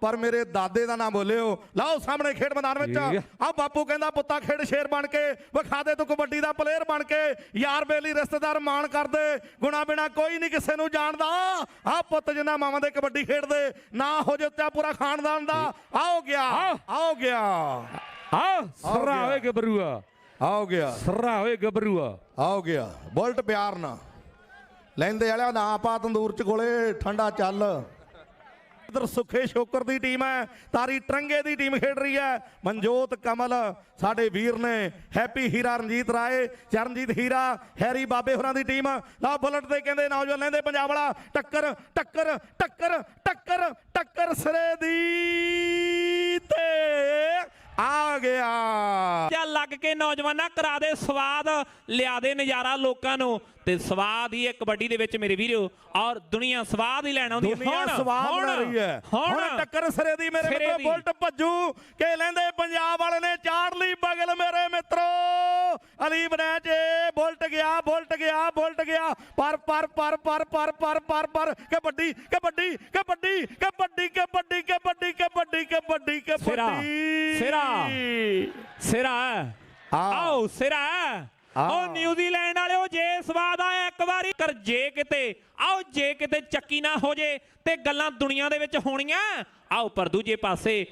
ਪਰ ਮੇਰੇ ਦਾਦੇ ਦਾ ਨਾ ਬੋਲਿਓ। ਲਾਓ ਸਾਹਮਣੇ ਖੇਡ ਮੈਦਾਨ ਵਿੱਚ। ਆ ਬਾਪੂ ਕਹਿੰਦਾ ਪੁੱਤਾ ਖੇਡ ਸ਼ੇਰ ਬਣ ਕੇ ਵਿਖਾ ਦੇ ਤੂੰ ਕਬੱਡੀ ਦਾ ਪਲੇਅਰ ਬਣ ਕੇ ਯਾਰ ਬੇਲੀ ਰਿਸ਼ਤੇਦਾਰ ਮਾਣ ਕਰਦੇ ਗੁਣਾ ਬਿਨਾ ਕੋਈ ਨਹੀਂ ਕਿਸੇ ਨੂੰ ਜਾਣਦਾ। ਆ ਪੁੱਤ ਜਿੰਨਾ ਮਾਵਾਂ ਦੇ ਕਬੱਡੀ ਖੇਡਦੇ ਨਾ ਹੋ ਜੇ ਉੱਤੇ ਪੂਰਾ ਖਾਨਦਾਨ ਦਾ। ਆਓ ਗਿਆ ਆਓ। ਗਿਆ। ਆ ਗਿਆ। ਹੋਏ ਗੱਭਰੂਆ। ਆਓ ਗਿਆ। ਸਰਰਾ ਹੋਏ ਗੱਭਰੂਆ। ਆਓ ਗਿਆ। ਬੁਲਟ ਪਿਆਰ ਨਾ ਲੈਂਦੇ ਵਾਲਿਆ ਨਾ ਪਾ ਤੰਦੂਰ ਚ ਕੋਲੇ ਠੰਡਾ ਚੱਲ। ਇਧਰ ਸੁਖੇ ਸ਼ੋਕਰ ਦੀ ਟੀਮ ਹੈ, ਤਾਰੀ ਟਰੰਗੇ ਦੀ ਟੀਮ ਖੇਡ ਰਹੀ ਹੈ। ਮਨਜੋਤ ਕਮਲ, ਸਾਡੇ ਵੀਰ ਨੇ ਹੈਪੀ ਹੀਰਾ ਰਣਜੀਤ ਰਾਏ, ਚਰਨਜੀਤ ਹੀਰਾ, ਹੈਰੀ ਬਾਬੇ ਹੋਰਾਂ ਦੀ ਟੀਮ। ਲਾ ਬੁਲਟ ਤੇ ਕਹਿੰਦੇ ਨੌਜਵਾਨ ਲੈਂਦੇ ਪੰਜਾਬ ਵਾਲਾ, ਟੱਕਰ ਟੱਕਰ ਟੱਕਰ ਟੱਕਰ ਟੱਕਰ ਸਿਰੇ ਦੀ ਤੇ ਆ ਗਿਆ। ਲੱਗ ਕੇ ਨੌਜਵਾਨਾਂ ਕਰਾ ਦੇ ਸਵਾਦ ਲਿਆ ਦੇ ਨਜ਼ਾਰਾ ਲੋਕਾਂ ਨੂੰ। ਤੇ ਸਵਾਦ ਹੀ ਹੈ ਕਬੱਡੀ ਦੇ ਵਿੱਚ ਮੇਰੇ ਵੀਰੋ ਔਰ ਦੁਨੀਆ ਸਵਾਦ ਹੀ ਲੈਣ ਆਉਂਦੀ ਹੁਣ ਸਵਾਦ ਹੁਣ, ਰਹੀ ਹੈ। ਹੁਣ ਟੱਕਰ ਸਿਰੇ ਦੀ ਮੇਰੇ ਮਿੱਤਰੋ। ਬੁਲਟ ਭੱਜੂ। ਕੇ ਲੈਂਦੇ ਪੰਜਾਬ ਵਾਲੇ ਨੇ ਚਾੜ ਲਈ ਬਗਲ ਮੇਰੇ ਮਿੱਤਰੋ। ਅਲੀ ਬਨੈਚ ਬੁਲਟ ਗਿਆ ਬੁਲਟ ਗਿਆ ਬੁਲਟ ਗਿਆ। ਪਰ ਪਰ ਪਰ ਪਰ ਪਰ ਪਰ ਪਰ ਪਰ ਕਬੱਡੀ ਕਬੱਡੀ ਕਬੱਡੀ ਕਬੱਡੀ ਕਬੱਡੀ ਕਬੱਡੀ ਕਬੱਡੀ ਕਬੱਡੀ ਸਿਰਾ, ਕਬੱਡੀ ਸਿਰਾ। ਸਿਰਾ। ਆਓ ਸਿਰਾ ਆ। ਉਹ ਨਿਊਜ਼ੀਲੈਂਡ ਵਾਲਿਓ ਜੇ ਸਵਾਦ ਆਇਆ ਇੱਕ ਵਾਰੀ ਕਰ ਜੇ ਕਿਤੇ ਆਓ ਜੇ ਕਿਤੇ ਚੱਕੀ ਨਾ ਹੋ ਜੇ ਤੇ ਗੱਲਾਂ ਦੁਨੀਆ ਦੇ ਵਿੱਚ ਹੋਣੀਆਂ ਆਓ ਪਰ ਦੂਜੇ ਪਾਸੇ